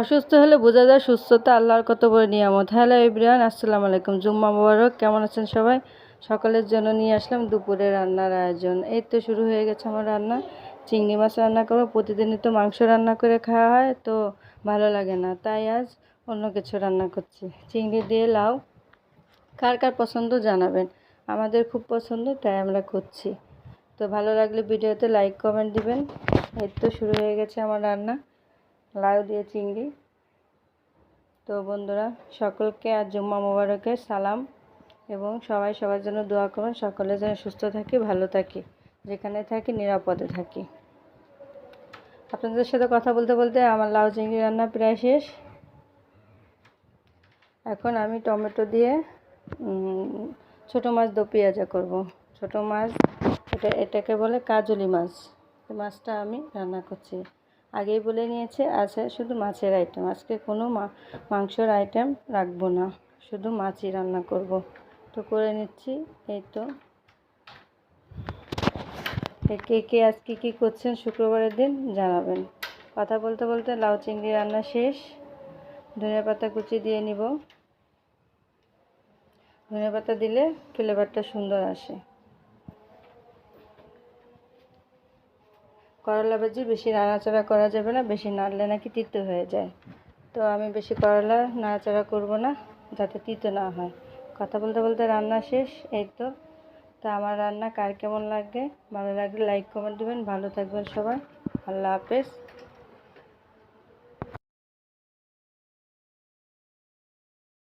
অসুস্থ হলে বোঝা যায় সুস্থতা আল্লাহর কত বড় নিয়ামত। হ্যালো এভরিওয়ান আসসালামু আলাইকুম। জুম্মা মোবারক, কেমন আছেন সবাই? সকালের জন্য নিয়ে আসলাম দুপুরে রান্নার আয়োজন। এই তো শুরু হয়ে গেছে আমার রান্না। চিংড়ি মাছ রান্না করব। প্রতিদিনই তো মাংস রান্না করে খাওয়া হয়, তো ভালো লাগে না। তাই আজ অন্য কিছু রান্না করছি। চিংড়ি দিয়ে লাউ। কার কার পছন্দ জানাবেন। আমাদের খুব পছন্দ, তাই আমরা করছি। তো ভালো লাগলে ভিডিওতে লাইক কমেন্ট দিবেন। এই তো শুরু হয়ে গেছে আমার রান্না। লাউ দিয়ে চিংড়ি। তো বন্ধুরা, সকলকে আর জুম্মা মোবারকের সালাম এবং সবাই সবার জন্য দোয়া করুন। সকলে যেন সুস্থ থাকি, ভালো থাকি, যেখানে থাকি, নিরাপদে থাকি। আপনাদের সাথে কথা বলতে বলতে আমার লাউ চিংড়ি রান্না প্রায় শেষ। এখন আমি টমেটো দিয়ে ছোটো মাছ দো পেঁয়াজা করব। ছোটো মাছ, এটা, এটাকে বলে কাজলি মাছ। মাছটা আমি রান্না করছি। আগেই বলে নিয়েছে আছে শুধু মাছের আইটেম আজকে কোনো মাংসর আইটেম রাখব না। শুধু মাছই রান্না করব। তো করে নিচ্ছি। এই তো। কে কে আজকে কী করছেন শুক্রবারের দিন জানাবেন। কথা বলতে বলতে লাউ চিংড়ি রান্না শেষ। ধনে পাতা কুচি দিয়ে নিব। ধনে পাতা দিলে ফ্লেভারটা সুন্দর আসে। করলা ভাজি বেশি নাড়াচাড়া করা যাবে না, বেশি নাড়লে নাকি তিতো হয়ে যায়। তো আমি বেশি করলা নাড়াচাড়া করব না, যাতে তিতো না হয়। কথা বলতে বলতে রান্না শেষ, এই তো। তা আমার রান্না কার কেমন লাগে, ভালো লাগলে লাইক কমেন্ট দেবেন। ভালো থাকবেন সবাই। আল্লাহ হাফেজ।